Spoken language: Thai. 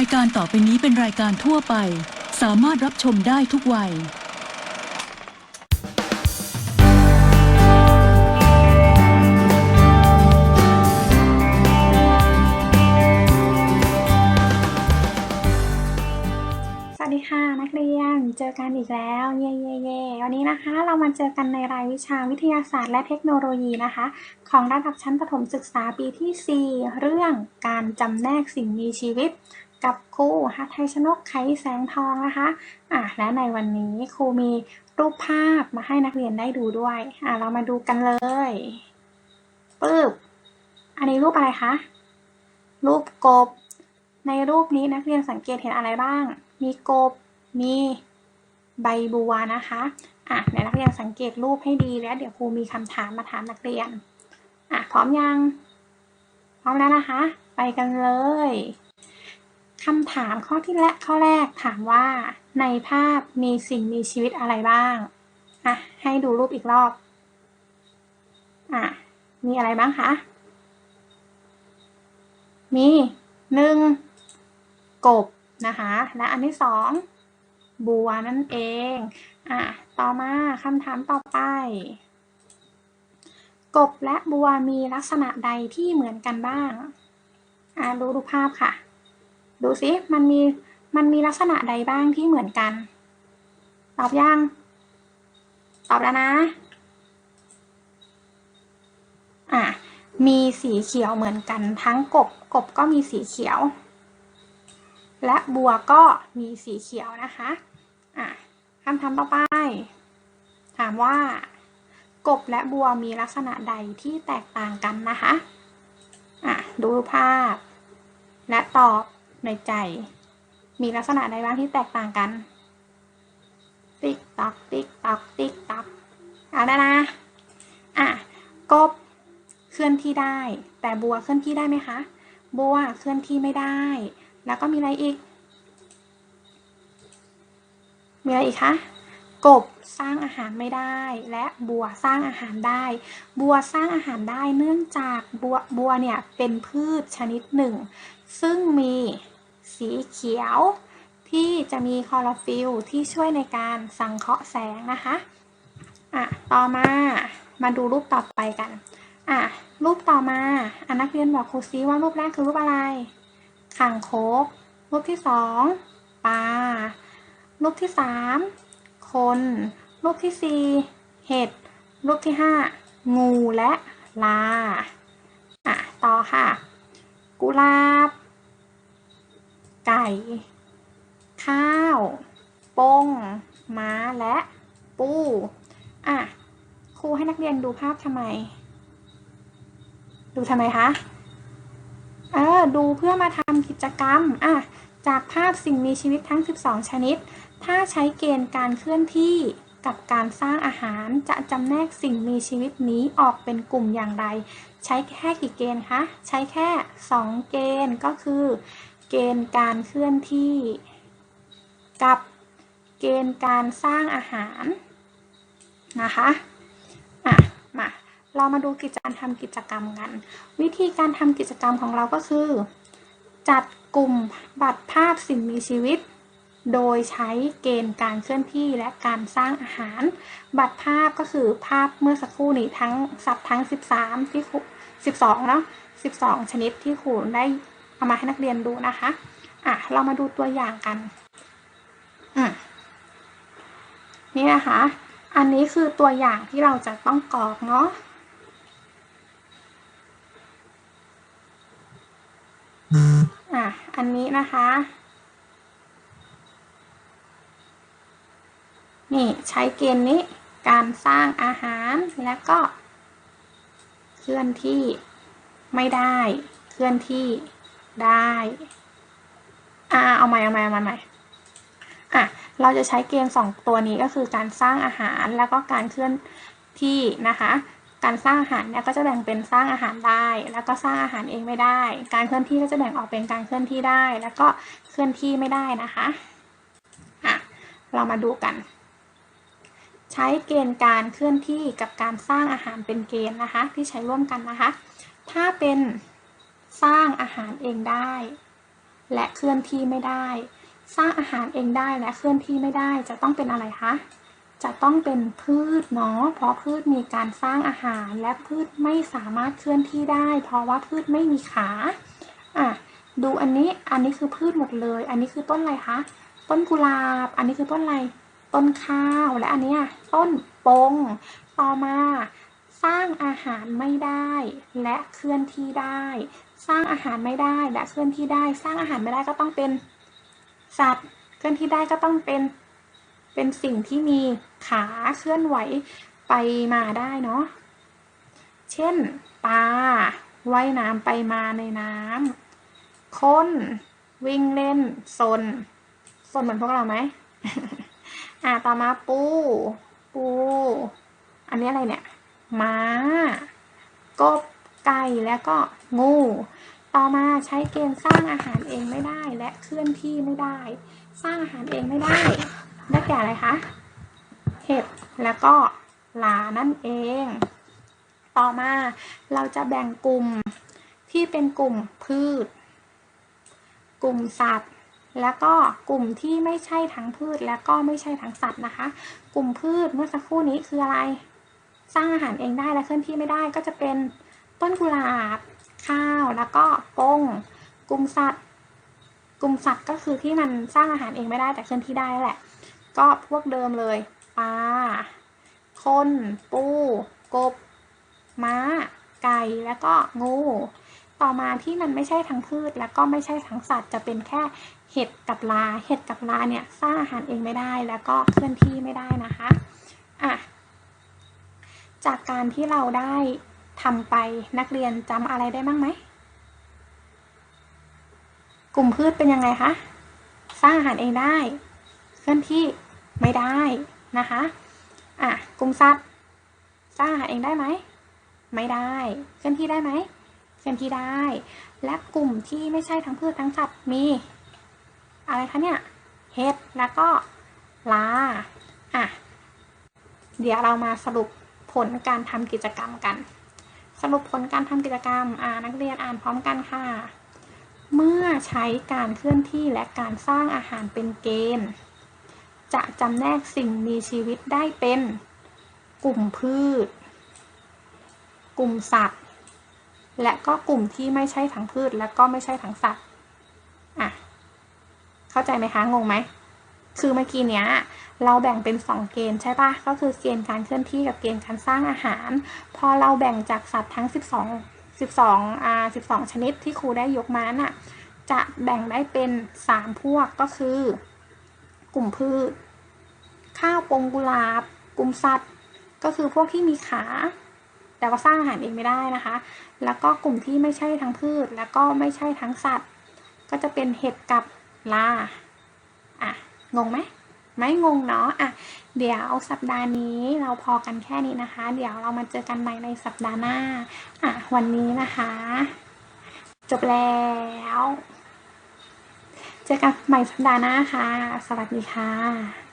ายการต่อไปนี้เป็นรายการทั่วไป สามารถรับชมได้ทุกวัย สวัสดีค่ะนักเรียนเจอกันอีกแล้ว เย่เย่เย่วันนี้นะคะ เรามาเจอกันในรายวิชาวิทยาศาสตร์และเทคโนโลยีนะคะ ของระดับชั้นประถมศึกษาปีที่ 4 เรื่องการจำแนกสิ่งมีชีวิต กับครูฮัทไทยชนกไขแสงทองนะคะอะและในวันนี้ครูมีรูปภาพมาให้นักเรียนได้ดูด้วยอะเรามาดูกันเลยปึ๊บอันนี้รูปอะไรคะ รูปกบ ในรูปนี้นักเรียนสังเกตเห็นอะไรบ้าง มีกบ มีใบบัวนะคะอะเดี๋ยวนักเรียนสังเกตรูปให้ดีแล้ว เดี๋ยวครูมีคำถามมาถามนักเรียนอะพร้อมยัง พร้อมแล้วนะคะ ไปกันเลย คำถามข้อที่และข้อแรกถามว่า ในภาพมีสิ่งมีชีวิตอะไรบ้างอะให้ดูรูปอีกรอบอะมีอะไรบ้างคะ มีหนึ่งกบนะคะ และอันที่สองบัวนั่นเอง อะ ต่อมาคำถามต่อไป กบและบัวมีลักษณะใดที่เหมือนกันบ้าง อะดูดูภาพค่ะ ดูสิมันมีมันมีลักษณะใดบ้างที่เหมือนกัน ตอบยัง ตอบแล้วนะ อะ มีสีเขียวเหมือนกันทั้งกบ กบก็มีสีเขียว และบัวก็มีสีเขียวนะคะ อะคำถามต่อไป ถามว่า กบและบัวมีลักษณะใดที่แตกต่างกันนะคะ อะ ดูภาพ และตอบ ในใจ มีลักษณะใดบ้างที่แตกต่างกัน ติ๊กตักติ๊กตักติ๊กตักเอาได้นะอะกบเคลื่อนที่ได้ แต่บัวเคลื่อนที่ได้ไหมคะ บัวเคลื่อนที่ไม่ได้ แล้วก็มีอะไรอีก มีอะไรอีกคะกบสร้างอาหารไม่ได้ และบัวสร้างอาหารได้ บัวสร้างอาหารได้เนื่องจากบัวบัวเนี่ยเป็นพืชชนิดหนึ่ง ซึ่งมี สีเขียว ที่จะมีคลอโรฟิลที่ช่วยในการสังเคราะห์แสงนะคะอะต่อมามาดูรูปต่อไปกันอะรูปต่อมาอันนักเรียนบอกครูซิว่ารูปแรกคือรูปอะไรข่างคกรูปที่สองปลา รูปที่สามคน รูปที่สี่เห็ด รูปที่ห้างูและลา อะ ต่อค่ะ กุหลาบ ไก่ ข้าวปงม้าและปูอะครูให้นักเรียนดูภาพทำไม ดูทำไมคะเออดูเพื่อมาทำกิจกรรมอะจากภาพสิ่งมีชีวิตทั้ง 12 ชนิด ถ้าใช้เกณฑ์การเคลื่อนที่กับการสร้างอาหารจะจำแนกสิ่งมีชีวิตนี้ออกเป็นกลุ่มอย่างไร ใช้แค่กี่เกณฑ์คะ ใช้แค่ 2 เกณฑ์ก็คือ เกณฑ์การเคลื่อนที่ กับเกณฑ์การสร้างอาหารนะคะอะมาเรามาดูกิจการทำกิจกรรมกัน วิธีการทำกิจกรรมของเราก็คือ จัดกลุ่มบัตรภาพสิ่งมีชีวิต โดยใช้เกณฑ์การเคลื่อนที่และการสร้างอาหาร บัตรภาพก็คือภาพเมื่อสักครู่นี้ทั้งสับทั้ง 13 ที่12เนาะ12 ชนิดที่ครูได้ เอามาให้นักเรียนดูนะคะ อะ เรามาดูตัวอย่างกัน อืมนี่นะคะ อันนี้คือตัวอย่างที่เราจะต้องกรอกเนาะอะ อันนี้นะคะ นี่ใช้เกณฑ์นี้การสร้างอาหารและก็ เคลื่อนที่ไม่ได้ เคลื่อนที่ ได้ อ่าเอาใหม่เอาใหม่เอาใหม่อาใหม่อะเราจะใช้เกณฑ์สองตัวนี้ก็คือการสร้างอาหารแล้วก็การเคลื่อนที่นะคะ การสร้างอาหารเนี่ยก็จะแบ่งเป็นสร้างอาหารได้ แล้วก็สร้างอาหารเองไม่ได้ การเคลื่อนที่ก็จะแบ่งออกเป็นการเคลื่อนที่ได้ แล้วก็เคลื่อนที่ไม่ได้นะคะอะเรามาดูกัน ใช้เกณฑ์การเคลื่อนที่กับการสร้างอาหารเป็นเกณฑ์นะคะ ที่ใช้ร่วมกันนะคะ ถ้าเป็น สร้างอาหารเองได้ และเคลื่อนที่ไม่ได้ สร้างอาหารเองได้และเคลื่อนที่ไม่ได้จะต้องเป็นอะไรคะจะต้องเป็นพืชเนาะ เพราะพืชมีการสร้างอาหาร และพืชไม่สามารถเคลื่อนที่ได้ เพราะว่าพืชไม่มีขา อะ ดูอันนี้ อันนี้คือพืชหมดเลย อันนี้คือต้นอะไรคะ ต้นกุหลาบ อันนี้คือต้นอะไร ต้นข้าว และอันนี้ต้นปง ต่อมา สร้างอาหารไม่ได้ และเคลื่อนที่ได้ สร้างอาหารไม่ได้และเคลื่อนที่ได้ สร้างอาหารไม่ได้ก็ต้องเป็นสัตว์ เคลื่อนที่ได้ก็ต้องเป็นเป็นสิ่งที่มีขาเคลื่อนไหวไปมาได้เนาะ เช่นปลาว่ายน้ำไปมาในน้ำคนวิ่งเล่นซนซนเหมือนพวกเราไหมอ่าต่อมาปู ปู อันนี้อะไรเนี่ย ม้ากบ ไก่แล้วก็งู ต่อมาใช้เกณฑ์สร้างอาหารเองไม่ได้และเคลื่อนที่ไม่ได้ สร้างอาหารเองไม่ได้ ได้แก่อะไรคะเห็ดแล้วก็ปลานั่นเอง ต่อมาเราจะแบ่งกลุ่มที่เป็นกลุ่มพืช กลุ่มสัตว์ แล้วก็กลุ่มที่ไม่ใช่ทั้งพืช และก็ไม่ใช่ทั้งสัตว์นะคะ กลุ่มพืชเมื่อสักครู่นี้คืออะไร สร้างอาหารเองได้และเคลื่อนที่ไม่ได้ก็จะเป็น ต้นกุหลาบ ข้าวแล้วก็ปงกลุ่มสัตว์ กลุ่มสัตว์ก็คือที่มันสร้างอาหารเองไม่ได้แต่เคลื่อนที่ได้แหละ ก็พวกเดิมเลยปลาคนปู กบ ม้า ไก่แล้วก็งู ต่อมาที่มันไม่ใช่ทั้งพืช แล้วก็ไม่ใช่ทั้งสัตว์ จะเป็นแค่เห็ดกับลา เห็ดกับลาเนี่ยสร้างอาหารเองไม่ได้แล้วก็เคลื่อนที่ไม่ได้นะคะอะจากการที่เราได้ ทำไปนักเรียนจำอะไรได้บ้างไหม กลุ่มพืชเป็นยังไงคะ สร้างอาหารเองได้ เคลื่อนที่ไม่ได้นะคะ อะ กลุ่มสัตว์ สร้างอาหารเองได้ไหม ไม่ได้ เคลื่อนที่ได้ไหม เคลื่อนที่ได้ และกลุ่มที่ไม่ใช่ทั้งพืชทั้งสัตว์มี อะไรคะเนี่ย เห็ด แล้วก็ลา อะ เดี๋ยวเรามาสรุปผลการทำกิจกรรมกัน สรุปผลการทำกิจกรรมอ่านักเรียนอ่านพร้อมกันค่ะ เมื่อใช้การเคลื่อนที่และการสร้างอาหารเป็นเกณฑ์จะจำแนกสิ่งมีชีวิตได้เป็น กลุ่มพืช กลุ่มสัตว์ และก็กลุ่มที่ไม่ใช่ทั้งพืชและก็ไม่ใช่ทั้งสัตว์อะเข้าใจไหมคะ งงไหม คือเมื่อกี้เนี้ยเราแบ่งเป็น 2 เกณฑ์ใช่ปะก็คือเกณฑ์การเคลื่อนที่กับเกณฑ์การสร้างอาหาร พอเราแบ่งจากสัตว์ทั้ง 12 12อ่า12 ชนิดที่ครูได้ยกมาน่ะ จะแบ่งได้เป็น 3 พวกก็คือ กลุ่มพืช ข้าวปงกุลาบ กลุ่มสัตว์ ก็คือพวกที่มีขา แต่ว่าสร้างอาหารเองไม่ได้นะคะ แล้วก็กลุ่มที่ไม่ใช่ทั้งพืช แล้วก็ไม่ใช่ทั้งสัตว์ ก็จะเป็นเห็ดกับลาอะ งงไหมไม่งงเนาะอะเดี๋ยวสัปดาห์นี้เราพอกันแค่นี้นะคะ เดี๋ยวเรามาเจอกันใหม่ในสัปดาห์หน้าอะวันนี้นะคะ จบแล้ว เจอกันใหม่สัปดาห์หน้าค่ะ สวัสดีค่ะ